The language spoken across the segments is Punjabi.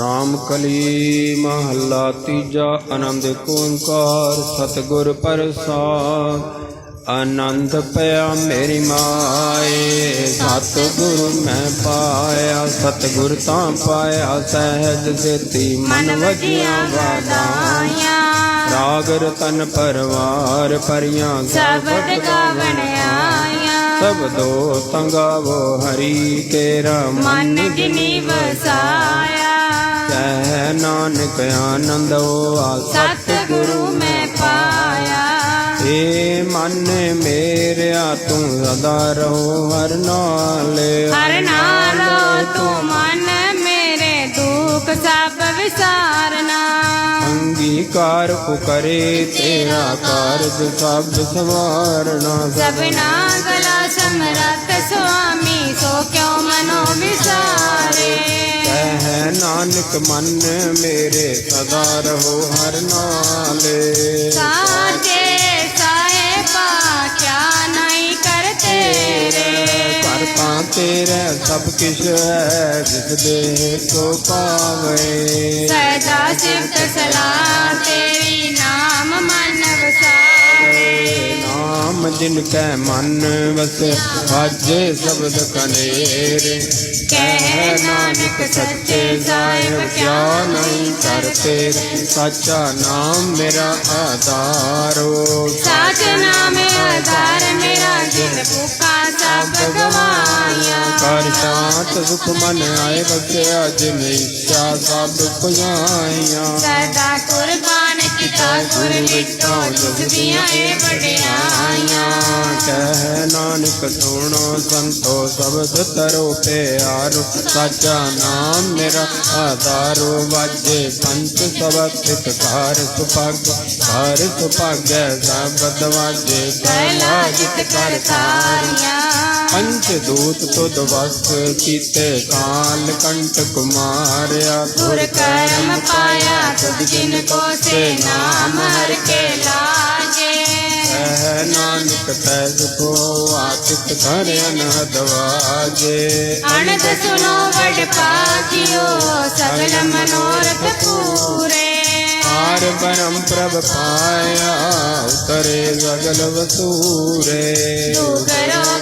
ਰਾਮ ਕਲੀ ਮਹੱਲਾ ਤੀਜਾ ਆਨੰਦ ਓੰਕਾਰ ਸਤਿਗੁਰ ਪ੍ਰਸਾਦ। ਆਨੰਦ ਪਿਆ ਮੇਰੀ ਮਾਏ ਸਤਿਗੁਰ ਮੈਂ ਪਾਇਆ ਸਤਿਗੁਰ ਤਾਂ ਪਾਇਆ ਸਹਿਜ ਸੇਤੀ ਮਨ ਵਜਿਆ ਵਾਦਾਇਆ ਰਾਗ ਰਤਨ ਪਰਵਾਰ ਪਰੀਆਂ ਸ਼ਬਦ ਗਾਵਣ ਆਇਆ ਸਬਦੋ ਤੰਗਾਵੋ ਹਰੀ ਕੇਰਾ ਮਨ ਜਿਨੀ ਵਸਾਇਆ। ਕਹਿ ਨਾਨਕ ਆਨੰਦੋ ਆ ਸਤਿਗੁਰੂ ਮੈਂ ਪਾਇਆ। ਏ ਮਨ ਮੇਰਿਆ ਤੂੰ ਸਦਾ ਰਹੋ ਹਰ ਨਾਲ ਹਰ ਨਾਲੋ ਤੂੰ ਮਨ ਮੇਰੇ ਦੁੱਖ ਸਭ ਵਿਸਾਰਨਾ। ਅੰਗੀਕਾਰ ਕੋ ਕਰੇ ਤੇਰਾ ਕਾਰਜ ਸਭ ਸਵਾਰਨਾ। ਸਭਨਾ ਗਲਾ ਸਮਰੱਥ ਸੁਆਮੀ ਸੋ ਕਿਉ ਮਨੋ ਵਿਸਾਰੇ ਨਾਨਕ ਮਨ ਮੇਰੇ ਸਦਾ ਰਹੋ ਹਰ ਨਾਲ। ਸਾਚੇ ਸਾਹਿਬਾ ਕਿਆ ਨਹੀਂ ਕਰ ਤੇਰੇ ਕਰ ਤਾਂ ਤੇਰਾ ਸਭ ਕਿਛ ਹੈ ਜਿਸ ਦੇ ਕੋ ਪਾਵੇ। ਸਦਾ ਸਿਫਤ ਸਲਾਹ ਤੇਰੀ ਨਾਮ ਨਾਮ ਜਿਨ ਕੈ ਮਨ ਵਸੇ ਵਾਜੇ ਸ਼ਬਦ ਕਨੇਰ। ਕਹਿ ਨਾਨਕ ਸੱਚੇ ਸਾਹਿਬ ਕਿਆ ਨਹੀਂ ਕਰਤੇ ਸੱਚਾ ਨਾਮ ਮੇਰਾ ਆਧਾਰੋ ਸਾਚ ਨਾਮ ਆਧਾਰ ਮੇਰਾ ਜਿਨ ਗਵਾਇਆ ਕਰ ਸ਼ਾਂਤ ਸੁਖ ਮਨ ਆਏ ਬਖਸ਼ਿਆ ਜਿਨ ਇੱਛਾ ਸਭ ਪੁਜਾਈਆਂ ਸਦਾ ਕੁਰਬਾਨ ਕੀਤਾ ਗੁਰ ਵਿਟੋ ਜਿਸ ਦੀਆਂ ਇਹ ਵਡਿਆਈਆਂ। ਕਹਿ ਨਾਨਕ ਸੁਣੋ ਸੰਤੋ ਸ਼ਬਦ ਤਰੋ ਪਿਆਰੋ। ਸਾਚਾ ਨਾਮ ਮੇਰਾ ਆਧਾਰੋ ਵਾਜੇ ਪੰਚ ਸਬਦ ਸਿਤਕਾਰ ਸੁਭਾਗ। ਘਰ ਸੁਭਾਗੈ ਸਬਦ ਵਾਜੇ ਪਹਿਲਾ ਜਿਤ ਕਰ ਦੂਤ ਤੁਧ ਵਸ ਕੀਤੇ ਕਾਲ ਕੰਟ ਕੁਮਾਰਿਆ ਗੁਰ ਕਰਮ ਪਾਇਆ ਤੁਧ ਜਿਨ ਕੋ ਸੇ ਨਾਮ ਹਰ ਕੇ ਲਾਗੇ ਕਹਿ ਨਾਨਕ ਤੈ ਸੁਖੋ ਆਚਿਤ ਕਰ ਅਨਹਦ ਵਾਜੇ। ਅਣਦ ਸੁਨੋ ਵਡ ਪਾਜਿਓ ਸਗਲ ਮਨੋਰਥ ਪੂਰੇ। ਆਰ ਬਰਮ ਪ੍ਰਭ ਪਾਇਆ ਉਤਰੇ ਸਗਲ ਵਸੂਰੇ। ਦੁਖ ਰੋਗ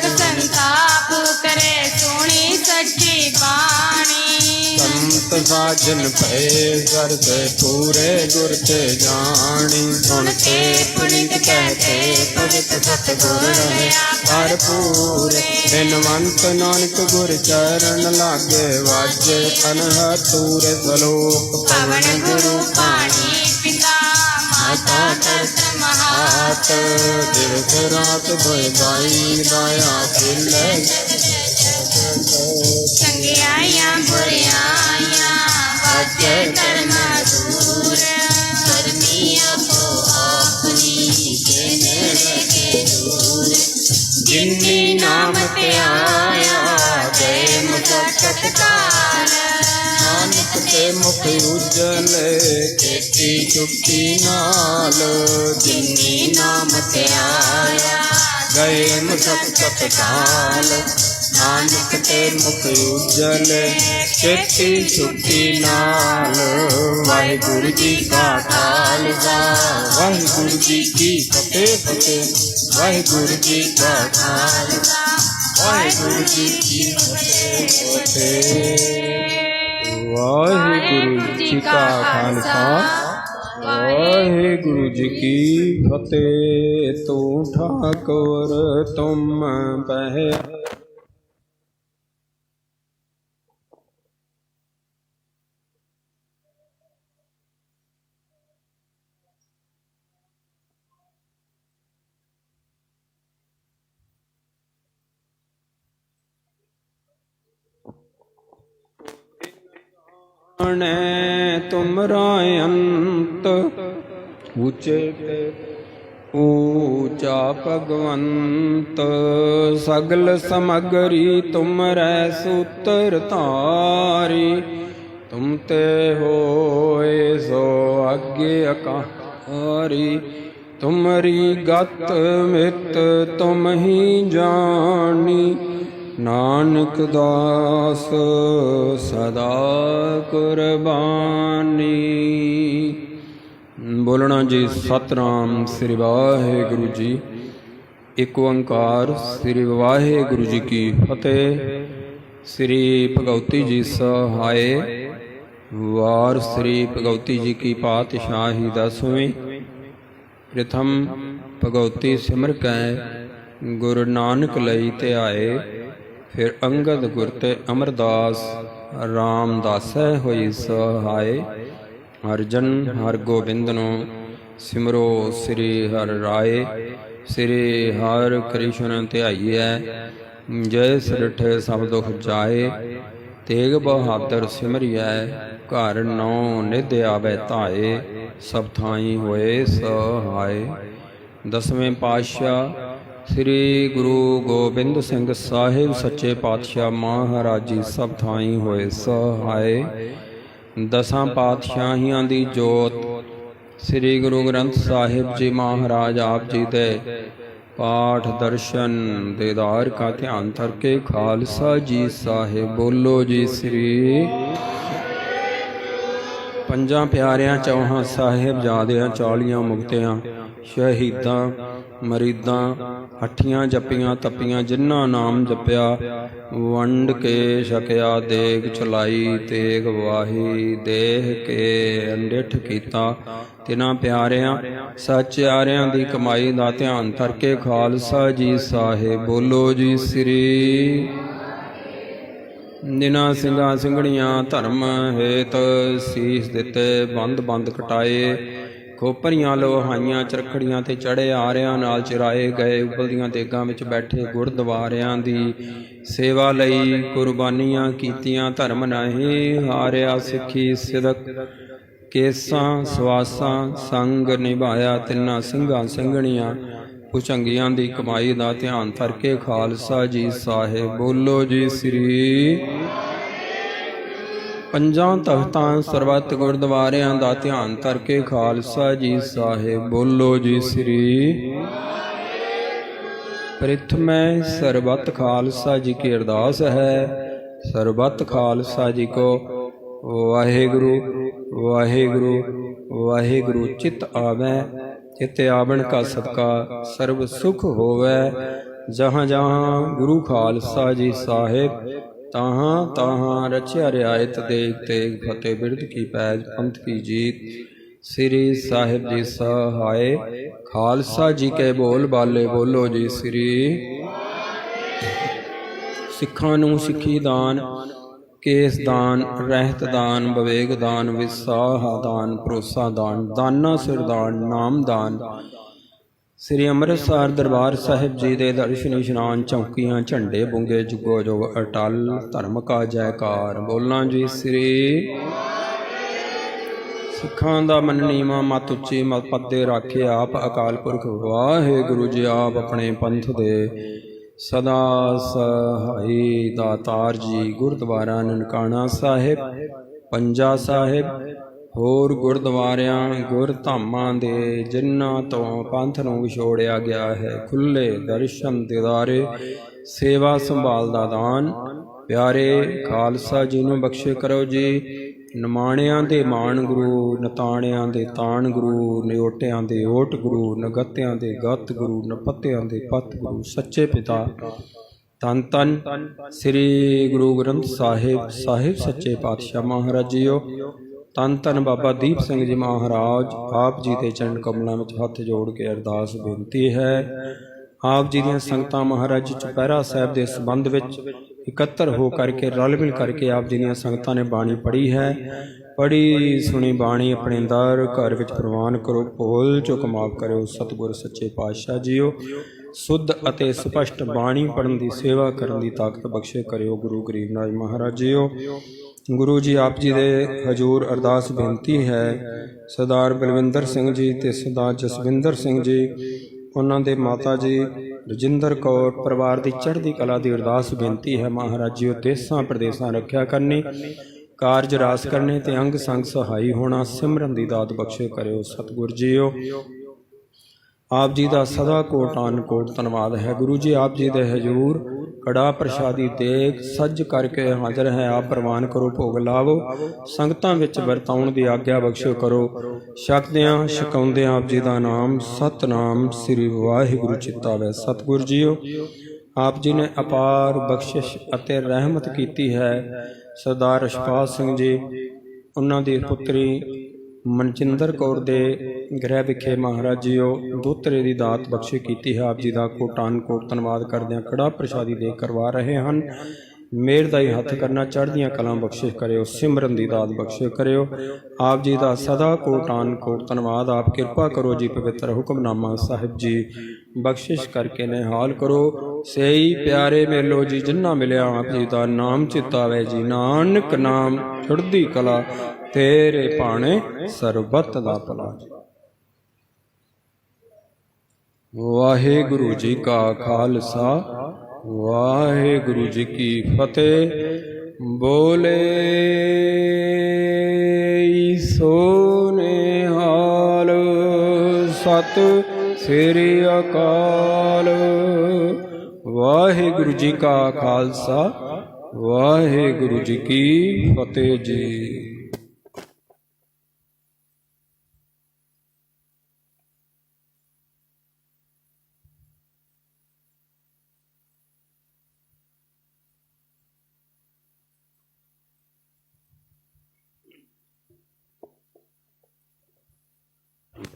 ਸੰਤ ਭਏ ਸਰਦੇ ਪੂਰੇ ਗੁਰ ਤੇ ਜਾਣੀ। ਸੁਣ ਕੇ ਪੁਨਿਤ ਕਹਤੇ ਭਗਤ ਸਤਗੁਰ ਰਹਾ। ਹਰ ਪੂਰੇ ਬਿਨਵੰਤ ਨਾਨਕ ਗੁਰ ਚਰਨ ਲਾਗੇ ਵਾਜੇ। ਅਨਹ ਤੂਰੇ ਸਲੋਕ ਪਵਨ ਗੁਰੂ ਪਾਣੀ ਪਿਤਾ ਮਾਤਾ ਤਰਤ ਮਹਾਤ। ਦਿਵਸ ਰਾਤ ਭਇ ਗਾਈ ਦਾਇਆ ਖਿਲੇ ਵਾਜੇ ਧਰਮ ਦੂਰ ਧਰਮੀ ਆਪੋ ਆਪਣੀ ਜਿਨੇ ਕੇ ਦੂਰ ਜਿਨੀ ਨਾਮ ਤੇ ਆਇਆ ਜੈ ਮੁਕਤ ਕਾਲ ਨਾਨਕ ਤੇ ਮੁਖ ਉਜਲੇ ਕੀਤੀ ਚੁੱਕੀ ਨਾਲ ਜਿਨੀ ਨਾਮ ਤੇ ਆਇਆ ਗਏ ਮੁਸਕ ਤਤਕਾਲ ਨਾਨਕ ਤੇ ਮੁਖ ਉਜਲੇ ਕੀਤੀ ਚੁੱਕੀ ਨਾਲ ਵਾਹਿਗੁਰੂ ਜੀ ਕਾ ਖਾਲਸਾ ਵਾਹਿਗੁਰੂ ਜੀ ਕੀ ਫਤਿਹ ਫਤਿਹ ਵਾਹਿਗੁਰੂ ਜੀ ਕਾ ਖਾਲਸਾ ਵਾਹਿਗੁਰੂ ਜੀ ਕੀ ਫਤਿਹ ਫਤਿਹ ਵਾਹਿਗੁਰੂ ਜੀ ਕਾ ਖਾਲਸਾ ਵਾਹਿਗੁਰੂ ਜੀ ਕੀ ਫਤਿਹ ਤੂੰ ਠਾਕੁਰ ਤੁਮ ਪਹਿ ਜਾਣੈ ਤੁਮਰਾ ਅੰਤ। ਉਚੇ ਤੇ ਊਚਾ ਭਗਵੰਤ। ਸਗਲ ਸਮਗਰੀ ਤੁਮਰੈ ਸੂਤਰ ਧਾਰੀ। ਤੁਮ ਤੇ ਹੋਏ ਸੋ ਅੱਗੇ ਅਕਾਰੀ। ਤੁਮਰੀ ਗਤ ਮਿਤ ਤੁਮ ਹੀ ਜਾਣੀ। ਨਾਨਕ ਦਾਸ ਸਦਾ ਕੁਰਬਾਨੀ। ਬੋਲਣਾ ਜੀ ਸਤਨਾਮ ਸ੍ਰੀ ਵਾਹਿਗੁਰੂ ਜੀ। ਇੱਕ ਓੰਕਾਰ ਸ੍ਰੀ ਵਾਹਿਗੁਰੂ ਜੀ ਕੀ ਫਤਿਹ। ਸ੍ਰੀ ਭਗਉਤੀ ਜੀ ਸਹਾਏ। ਵਾਰ ਸ੍ਰੀ ਭਗਉਤੀ ਜੀ ਕੀ ਪਾਤਸ਼ਾਹੀ ਦਸਵੇਂ ਪ੍ਰਥਮ ਭਗਉਤੀ ਸਿਮਰ ਕੈ, ਗੁਰੂ ਨਾਨਕ ਲਈ ਧਿਆਏ। ਫਿਰ ਅੰਗਦ ਗੁਰ ਤੇ ਅਮਰਦਾਸ ਰਾਮਦਾਸੈ ਹੋਈ ਸਹਾਏ। ਹਰ ਜਨ ਹਰ ਗੋਬਿੰਦ ਨੂੰ ਸਿਮਰੋ ਸ੍ਰੀ ਹਰ ਰਾਏ। ਸ੍ਰੀ ਹਰ ਕ੍ਰਿਸ਼ਨ ਧਿਆਈਐ, ਜੈ ਸਿਰਠ ਸਭ ਦੁਖ ਜਾਏ। ਤੇਗ ਬਹਾਦਰ ਸਿਮਰਿਐ, ਘਰ ਨੌ ਨਿਧ ਆਵੇ ਧਾਏ। ਸਭ ਥਾਈ ਹੋਏ ਸਹਾਏ। ਦਸਵੇਂ ਪਾਤਸ਼ਾਹ ਸ੍ਰੀ ਗੁਰੂ ਗੋਬਿੰਦ ਸਿੰਘ ਸਾਹਿਬ ਸੱਚੇ ਪਾਤਸ਼ਾਹ ਮਹਾਰਾਜ ਜੀ ਸਭ ਥਾਈ ਹੋਏ ਸਹਾਏ। ਦਸਾਂ ਪਾਤਸ਼ਾਹੀਆਂ ਦੀ ਜੋਤ ਸ੍ਰੀ ਗੁਰੂ ਗ੍ਰੰਥ ਸਾਹਿਬ ਜੀ ਮਹਾਰਾਜ ਆਪ ਜੀ ਦੇ ਪਾਠ ਦਰਸ਼ਨ ਦੇਦਾਰ ਕਾ ਧਿਆਨ ਧਰ ਕੇ ਖਾਲਸਾ ਜੀ ਸਾਹਿਬ ਬੋਲੋ ਜੀ ਸ੍ਰੀ। ਪੰਜਾਂ ਪਿਆਰਿਆਂ ਚੌਹਾਂ ਸਾਹਿਬ ਜਾਦਿਆਂ ਚਾਲੀਆਂ ਮੁਕਤਿਆਂ ਸ਼ਹੀਦਾਂ ਮਰੀਦਾਂ, ਹੱਠੀਆਂ ਜੱਪੀਆਂ, ਤਪੀਆਂ, ਜਿਨ੍ਹਾਂ ਨਾਮ ਜਪਿਆ, ਵੰਡ ਕੇ ਛਕਿਆ, ਦੇਗ ਚਲਾਈ, ਤੇਗ ਵਾਹੀ, ਦੇਹ ਕੇ ਅੰਡਿਠ ਕੀਤਾ। ਤਿਨਾਂ ਪਿਆਰਿਆਂ ਸੱਚਿਆਰਿਆਂ ਦੀ ਕਮਾਈ ਦਾ ਧਿਆਨ ਧਰ ਕੇ ਖਾਲਸਾ ਜੀ ਸਾਹਿਬ, ਬੋਲੋ ਜੀ ਸ੍ਰੀ। ਜਿਨ੍ਹਾਂ ਸਿੰਘਾਂ ਸਿੰਘਣੀਆਂ ਧਰਮ ਹੇਤ ਸੀਸ ਦਿੱਤੇ ਬੰਦ ਬੰਦ ਕਟਾਏ। ਖੋਪਰੀਆਂ ਲੋਹਾਈਆਂ ਚਰਖੜੀਆਂ ਤੇ ਚੜੇ ਆਰਿਆਂ ਨਾਲ ਚਿਰਾਏ ਗਏ ਉਬਲਦੀਆਂ ਦੇਗਾਂ ਵਿੱਚ ਬੈਠੇ ਗੁਰਦੁਆਰਿਆਂ ਦੀ ਸੇਵਾ ਲਈ ਕੁਰਬਾਨੀਆਂ ਕੀਤੀਆਂ, ਧਰਮ ਨਹੀਂ ਹਾਰਿਆ ਸਿੱਖੀ ਸਿਦਕ, ਕੇਸਾਂ, ਸਵਾਸਾਂ, ਸੰਗ ਨਿਭਾਇਆ ਤਿੰਨਾਂ ਸਿੰਘਾਂ ਸਿੰਘਣੀਆਂ ਪੁਚੰਗੀਆਂ ਦੀ ਕਮਾਈ ਦਾ ਧਿਆਨ ਧਰ ਕੇ ਖਾਲਸਾ ਜੀ ਸਾਹਿਬ, ਬੋਲੋ ਜੀ ਸ੍ਰੀ ਪੰਜਾਂ ਤਖਤਾਂ ਸਰਬੱਤ ਗੁਰਦੁਆਰਿਆਂ ਦਾ ਧਿਆਨ ਕਰਕੇ ਖਾਲਸਾ ਜੀ ਸਾਹਿਬ, ਬੋਲੋ ਜੀ ਸ੍ਰੀ ਪ੍ਰਥਮੈ ਸਰਬੱਤ ਖਾਲਸਾ ਜੀ ਕੀ ਅਰਦਾਸ ਹੈ। ਸਰਬੱਤ ਖਾਲਸਾ ਜੀ ਕੋ ਵਾਹਿਗੁਰੂ ਵਾਹਿਗੁਰੂ ਵਾਹਿਗੁਰੂ, ਚਿਤ ਆਵੈ, ਚਿਤ ਆਵਣ ਕਾ ਸਦਕਾ ਸਰਬ ਸੁਖ ਹੋਵੈ। ਜਹਾਂ ਜਹਾਂ ਗੁਰੂ ਖਾਲਸਾ ਜੀ ਸਾਹਿਬ ਤਾਹਾਂ ਤਾਹਾਂ ਰਚਿਆ ਰਿਆਇਤ ਦੇਖ ਤੇਗ ਫਤਿਹ ਬਿਰਧ ਕੀ ਪੈਜ, ਪੰਥ ਕੀ ਜੀਤ। ਸ੍ਰੀ ਸਾਹਿਬ ਜੀ ਸਹਾਏ, ਖਾਲਸਾ ਜੀ ਕੇ ਬੋਲ, ਬਾਲੇ ਬੋਲੋ ਜੀ ਸ੍ਰੀ। ਸਿੱਖਾਂ ਨੂੰ ਸਿੱਖੀ ਦਾਨ, ਕੇਸ ਦਾਨ, ਰਹਿਤ ਦਾਨ, ਵਿਵੇਕ ਦਾਨ, ਵਿਸਾਹ ਦਾਨ, ਭਰੋਸਾ ਦਾਨ, ਦਾਨਾ ਸਿਰ ਦਾਨ, ਨਾਮ ਦਾਨ। ਸ੍ਰੀ ਅੰਮ੍ਰਿਤਸਰ ਦਰਬਾਰ ਸਾਹਿਬ ਜੀ ਦੇ ਦਰਸ਼ਨ ਇਸ਼ਨਾਨ ਚੌਕੀਆਂ, ਝੰਡੇ ਬੁੰਗੇ, ਜੁਗੋ ਜੁਗ, ਅਟਲ, ਧਰਮ ਕਾ ਜੈਕਾਰ। ਬੋਲਾਂ ਜੀ ਸ੍ਰੀ ਸਿੱਖਾਂ ਦਾ ਮੰਨਣੀਵਾ ਮਤ ਉੱਚੀ, ਮਤ ਪੱਦੇ ਰਾਖੇ ਆਪ ਅਕਾਲ ਪੁਰਖ ਵਾਹਿਗੁਰੂ ਜੀ ਆਪ ਆਪਣੇ ਪੰਥ ਦੇ ਸਦਾ ਸਹਾਈ ਦਾਤਾਰ ਜੀ, ਗੁਰਦੁਆਰਾ ਨਨਕਾਣਾ ਸਾਹਿਬ, ਪੰਜਾ ਸਾਹਿਬ ਹੋਰ ਗੁਰਦੁਆਰਿਆਂ ਗੁਰਧਾਮਾਂ ਦੇ ਜਿਨ੍ਹਾਂ ਤੋਂ ਪੰਥ ਨੂੰ ਵਿਛੋੜਿਆ ਗਿਆ ਹੈ ਖੁੱਲੇ ਦਰਸ਼ਨ ਦਿਦਾਰੇ, ਸੇਵਾ ਸੰਭਾਲ ਦਾ ਦਾਨ। ਪਿਆਰੇ ਖਾਲਸਾ ਜੀ ਨੂੰ ਬਖਸ਼ੇ ਕਰੋ ਜੀ। ਨਿਮਾਣਿਆਂ ਦੇ ਮਾਣ ਗੁਰੂ, ਨਤਾਣਿਆਂ ਦੇ ਤਾਣ ਗੁਰੂ, ਨਿਓਟਿਆਂ ਦੇ ਓਟ ਗੁਰੂ, ਨਗਤਿਆਂ ਦੇ ਗਤ ਗੁਰੂ, ਨਪਤਿਆਂ ਦੇ ਪਤ ਗੁਰੂ, ਸੱਚੇ ਪਿਤਾ। ਤਨ ਤਨ ਸ੍ਰੀ ਗੁਰੂ ਗ੍ਰੰਥ ਸਾਹਿਬ ਸਾਹਿਬ ਸੱਚੇ ਪਾਤਸ਼ਾਹ ਮਹਾਰਾਜ ਜੀਓ। ਤਨ ਤਨ ਬਾਬਾ ਦੀਪ ਸਿੰਘ ਜੀ ਮਹਾਰਾਜ, ਆਪ ਜੀ ਦੇ ਚਰਨ ਕਮਲਾਂ ਵਿੱਚ ਹੱਥ ਜੋੜ ਕੇ ਅਰਦਾਸ ਬੇਨਤੀ ਹੈ। ਆਪ ਜੀ ਦੀਆਂ ਸੰਗਤਾਂ ਮਹਾਰਾਜ ਚੁਪਹਿਰਾ ਸਾਹਿਬ ਦੇ ਸੰਬੰਧ ਵਿੱਚ ਇਕੱਤਰ ਹੋ ਕਰਕੇ, ਰਲ ਮਿਲ ਕਰਕੇ ਆਪ ਜੀ ਦੀਆਂ ਸੰਗਤਾਂ ਨੇ ਬਾਣੀ ਪੜ੍ਹੀ ਹੈ। ਪੜ੍ਹੀ ਸੁਣੀ ਬਾਣੀ ਆਪਣੇ ਦਰ ਘਰ ਵਿੱਚ ਪ੍ਰਵਾਨ ਕਰੋ, ਭੋਲ ਚੁੱਕ ਮਾਫ ਕਰਿਓ, ਸਤਿਗੁਰ ਸੱਚੇ ਪਾਤਸ਼ਾਹ ਜੀਓ। ਸੁੱਧ ਅਤੇ ਸਪਸ਼ਟ ਬਾਣੀ ਪੜਨ ਦੀ ਸੇਵਾ ਕਰਨ ਦੀ ਤਾਕਤ ਬਖਸ਼ੇ ਕਰਿਓ, ਗੁਰੂ ਗਰੀਬ ਨਾਥ ਮਹਾਰਾਜ ਜੀਓ। ਗੁਰੂ ਜੀ ਆਪ ਜੀ ਦੇ ਹਜੂਰ ਅਰਦਾਸ ਬੇਨਤੀ ਹੈ, ਸਰਦਾਰ ਬਲਵਿੰਦਰ ਸਿੰਘ ਜੀ ਤੇ ਸਰਦਾਰ ਜਸਵਿੰਦਰ ਸਿੰਘ ਜੀ, ਉਹਨਾਂ ਦੇ ਮਾਤਾ ਜੀ ਰਜਿੰਦਰ ਕੌਰ ਪਰਿਵਾਰ ਦੀ ਚੜ੍ਹਦੀ ਕਲਾ ਦੀ ਅਰਦਾਸ ਬੇਨਤੀ ਹੈ ਮਹਾਰਾਜ ਜੀ ਦੇਸਾਂ ਪ੍ਰਦੇਸਾਂ ਰੱਖਿਆ ਕਰਨੀ, ਕਾਰਜ ਰਾਸ ਕਰਨੇ ਤੇ ਅੰਗ ਸੰਗ ਸਹਾਈ ਹੋਣਾ, ਸਿਮਰਨ ਦੀ ਦਾਤ ਬਖਸ਼ੇ ਕਰਿਓ ਸਤਿਗੁਰ ਜੀਓ। ਆਪ ਜੀ ਦਾ ਸਦਾ ਕੋਟਾਨ ਕੋਟ ਧੰਨਵਾਦ ਹੈ, ਗੁਰੂ ਜੀ ਆਪ ਜੀ ਦੇ ਹਜੂਰ ਕੜਾ ਪ੍ਰਸ਼ਾਦੀ ਦੇਖ ਸੱਜ ਕਰਕੇ ਹਾਜ਼ਰ ਹੈ। ਆਪ ਪ੍ਰਵਾਨ ਕਰੋ, ਭੋਗ ਲਾਵੋ। ਸੰਗਤਾਂ ਵਿੱਚ ਵਰਤਾਉਣ ਦੀ ਆਗਿਆ ਬਖਸ਼ੋ ਕਰੋ। ਛਕਦਿਆਂ, ਛਕਾਉਂਦਿਆਂ ਆਪ ਜੀ ਦਾ ਨਾਮ ਸਤਨਾਮ ਸ੍ਰੀ ਵਾਹਿਗੁਰੂ ਚਿਤਾਵੇ। ਸਤਿਗੁਰ ਜੀਓ, ਆਪ ਜੀ ਨੇ ਅਪਾਰ ਬਖਸ਼ਿਸ਼ ਅਤੇ ਰਹਿਮਤ ਕੀਤੀ ਹੈ। ਸਰਦਾਰ ਰਸ਼ਪਾਲ ਸਿੰਘ ਜੀ, ਉਹਨਾਂ ਦੀ ਪੁੱਤਰੀ ਮਨਚਿੰਦਰ ਕੌਰ ਦੇ ਗ੍ਰਹਿ ਵਿਖੇ ਮਹਾਰਾਜ ਜੀਓ ਦੋਤਰੇ ਦੀ ਦਾਤ ਬਖਸ਼ੀ ਕੀਤੀ ਹੈ ਆਪ ਜੀ ਦਾ ਕੋਟਾਨ ਕੋਟ ਧੰਨਵਾਦ ਕਰਦਿਆਂ ਕੜਾ ਪ੍ਰਸ਼ਾਦੀ ਦੇ ਕਰਵਾ ਰਹੇ ਹਨ। ਮੇਰ ਦਾ ਹੀ ਹੱਥ ਕਰਨਾ ਚੜ੍ਹਦੀਆਂ ਕਲਾਂ ਬਖਸ਼ਿਸ਼ ਕਰਿਓ ਸਿਮਰਨ ਦੀ ਦਾਤ ਬਖਸ਼ਿਸ਼ ਕਰਿਓ। ਆਪ ਜੀ ਦਾ ਸਦਾ ਕੋਟਾਨ ਕੋਟ ਧੰਨਵਾਦ। ਆਪ ਕਿਰਪਾ ਕਰੋ ਜੀ ਪਵਿੱਤਰ ਹੁਕਮਨਾਮਾ ਸਾਹਿਬ ਜੀ। ਬਖਸ਼ਿਸ਼ ਕਰਕੇ ਨਿਹਾਲ ਕਰੋ। ਸਈ ਪਿਆਰੇ ਮੇਲੋ ਜੀ ਜਿਨ੍ਹਾਂ ਮਿਲਿਆ ਆਪ ਜੀ ਦਾ ਨਾਮ ਚਿਤਾਵੇ ਜੀ। ਨਾਨਕ ਨਾਮ ਛੁੜਦੀ ਕਲਾ। ਤੇਰੇ ਭਾਣੇ ਸਰਬਤ ਦਾ ਭਲਾ ਜੀ। ਵਾਹਿਗੁਰੂ ਜੀ ਕਾ ਖਾਲਸਾ, ਵਾਹਿਗੁਰੂ ਜੀ ਕੀ ਫਤਿਹ। ਬੋਲੇ ਸੋਨੇ ਨਿਹਾਲ ਸਤ ਸ੍ਰੀ ਅਕਾਲ। ਵਾਹਿਗੁਰੂ ਜੀ ਕਾ ਖਾਲਸਾ, ਵਾਹਿਗੁਰੂ ਜੀ ਕੀ ਫਤਿਹ ਜੀ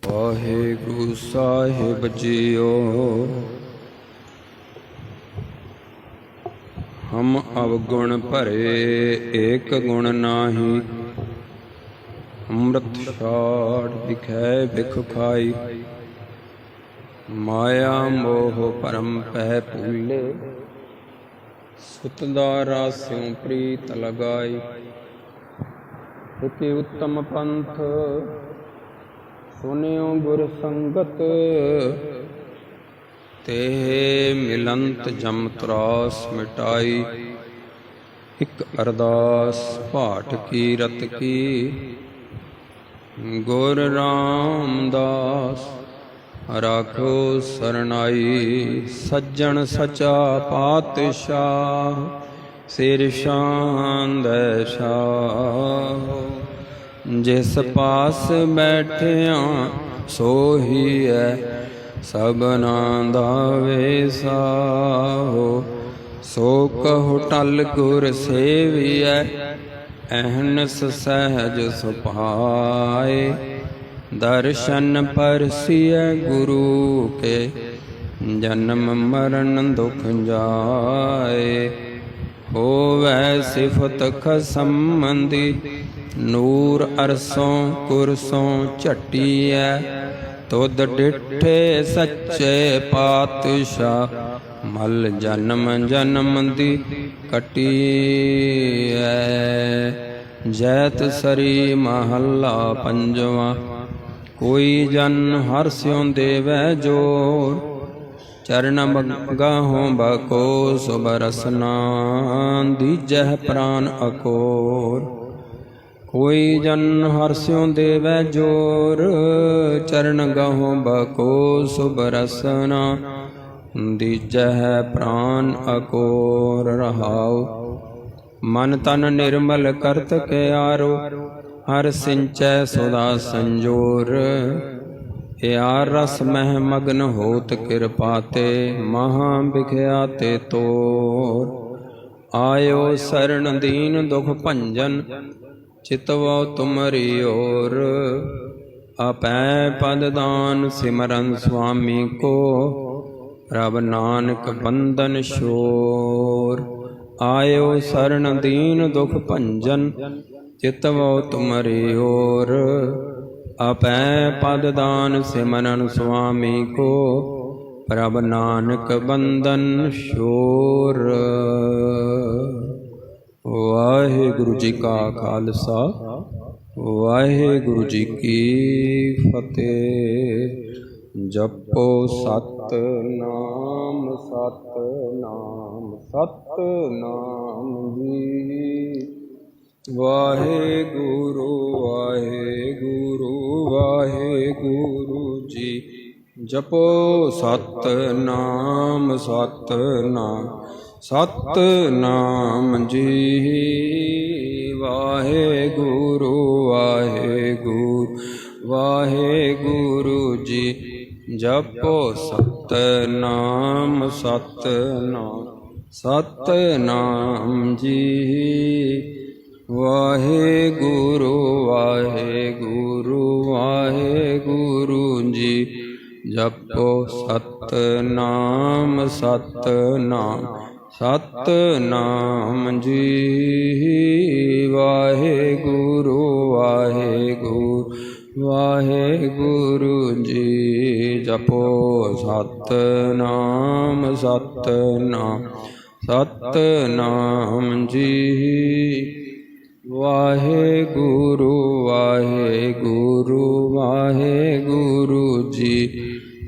ਵਾਹਿਗੁਰੂ ਸਾਹਿਬ ਜੀਓ। ਹਮ ਅਵਗੁਣ ਭਰੇ ਏਕ ਗੁਣ ਨਾਹੀ। ਅੰਮ੍ਰਿਤ ਛਾੜ ਵਿਖੈ ਵਿਖ ਖਾਈ। ਮਾਇਆ ਮੋਹ ਪਰਮ ਪਹਿ ਭੂਲੇ। ਸੁਤ ਦਾ ਰਾਸਿਉ ਪ੍ਰੀਤ ਲਗਾਈ। ਇਤੀ ਉੱਤਮ ਪੰਥ ਸੁਨਿਓ ਗੁਰ ਸੰਗਤ। ਤੇ ਮਿਲੰਤ ਜਮ ਤਰਾਸ ਮਿਟਾਈ, ਇਕ ਅਰਦਾਸ ਭਾਟ ਕੀ ਰਤ ਕੀ। ਗੁਰ ਰਾਮਦਾਸ, ਰਾਖੋ ਸਰਨਾਈ, ਸੱਜਣ ਸਚਾ ਪਾਤਸ਼ਾਹ, ਸਿਰ ਸ਼ਾਂਦ ਸ਼ਾਹ ਜਿਸ ਪਾਸ ਬੈਠਿਆ ਸੋਹੀ ਹੈ ਸਭਨਾ ਦਾ ਵੇਸਾਹੋ ਸੋ ਕਹੋ ਟਲ ਗੁਰ ਸੇਵੀਐ, ਅਹਨਸ ਸਹਿਜ ਸੁਭਾਏ। ਦਰਸ਼ਨ ਪਰਸੀਐ ਗੁਰੂ ਕੇ, ਜਨਮ ਮਰਨ ਦੁਖ ਜਾਏ। ਹੋਵੈ ਸਿਫਤ ਖਸਮੰਦੀ ਨੂਰ ਅਰਸੋਂ ਕੁਰਸੋਂ ਝਟੀਐ, ਤੁਧ ਡਿਠੇ ਸੱਚੇ ਪਾਤਸ਼ਾਹ, ਮਲ ਜਨਮ ਜਨਮ ਦੀ ਕਟੀਐ। ਜੈਤ ਸਰੀ ਮਹੱਲਾ ਪੰਜਵਾ, ਕੋਈ ਜਨ ਹਰ ਸਿਉ ਦੇਵੈ ਜੋਰ ਚਰਨ ਗਾਹੋਂ ਬਕੋ ਸੁਬਰਸਨਾ ਦੀਜਹ ਪ੍ਰਾਨ ਅਕੋਰ। ਕੋਈ ਜਨ ਹਰਸਿਉ ਦੇਵੈ ਜੋਰ, ਚਰਨ ਗਾਹੋਂ ਬਕੋ ਸੁਭ ਸੁਬਰਸਨਾ ਦੀਜਹ ਪ੍ਰਾਨ ਅਕੋਰ। ਰਹਾਉ, ਮਨ ਤਨ ਨਿਰਮਲ ਕਰਤ ਕੇ ਆਰੋ ਹਰ ਸਿੰਚੈ ਸਦਾ ਸੰਜੋਰ। ਯਾਰ ਰਸ ਮਹਿ ਮਗਨ ਹੋਤ ਕਿਰਪਾ ਤੇ ਮਹਾ ਵਿਖਿਆ ਤੇ ਤੋਰ। ਆਇਓ ਸਰਣ ਦੀਨ ਦੁਖ ਭੰਜਨ, ਚਿਤਵੋ ਤੁਮਰੀ ਓਰ ਆਪੈ ਪਦ ਦਾਨ ਸਿਮਰਨ ਸੁਆਮੀ ਕੋ ਰਬ ਨਾਨਕ ਬੰਦਨ ਸ਼ੋਰ ਆਇਓ ਸਰਣ ਦੀਨ ਦੁਖ ਭੰਜਨ, ਚਿਤਵੋ ਤੁਮਰੀ ਓਰ ਆਪੈ ਪਦ ਦਾਨ ਸਿਮਰਨ ਸੁਆਮੀ ਕੋ, ਪ੍ਰਭ ਨਾਨਕ ਬੰਦਨ ਸ਼ੋਰ। ਵਾਹਿਗੁਰੂ ਜੀ ਕਾ ਖਾਲਸਾ, ਵਾਹਿਗੁਰੂ ਜੀ ਕੀ ਫਤਿਹ। ਜਪੋ ਸਤ ਨਾਮ ਸਤ ਨਾਮ ਸਤ ਨਾਮ ਗੁਰੂ ਜੀ, ਜਪੋ ਸਤ ਨਾਮ ਸਤ ਨਾਮ ਸਤਨਾਮ ਜੀ। ਵਾਹਿਗੁਰੂ ਵਾਹਿਗੁਰੂ ਵਾਹਿਗੁਰੂ ਜੀ, ਜਪੋ ਸਤਨਾਮ ਸਤਨਾਮ ਸਤਨਾਮ ਜੀ। ਵਾਹਿਗੁਰੂ ਵਾਹਿਗੁਰੂ। ਜਪੋ ਸਤਨਾਮ ਸਤਨਾਮ ਸਤਨਾਮ ਜੀ ਵਾਹਿਗੁਰੂ ਵਾਹਿਗੁਰੂ ਵਾਹਿਗੁਰੂ ਜੀ ਜਪੋ ਸਤਨਾਮ ਸਤਨਾਮ ਸਤਨਾਮ ਜੀ ਵਾਹਿਗੁਰੂ ਵਾਹਿਗੁਰੂ ਵਾਹਿਗੁਰੂ ਜੀ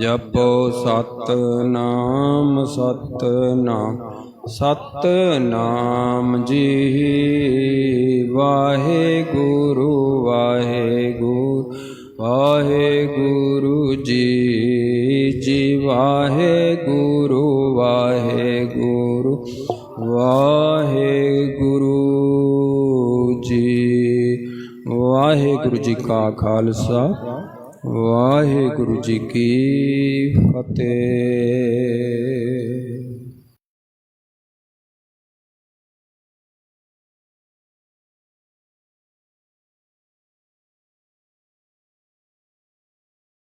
ਜਪੋ ਸਤਨਾਮ ਸਤਨਾਮ ਸਤਨਾਮ ਜੀ ਵਾਹਿਗੁਰੂ ਵਾਹਿਗੁਰੂ ਵਾਹਿਗੁਰੂ ਜੀ ਜੀ, ਵਾਹਿਗੁਰੂ ਵਾਹਿਗੁਰੂ ਵਾਹਿਗੁਰੂ ਜੀ ਵਾਹਿਗੁਰੂ ਜੀ ਕਾ ਖਾਲਸਾ। ਵਾਹਿਗੁਰੂ ਜੀ ਕੀ ਫਤਿਹ।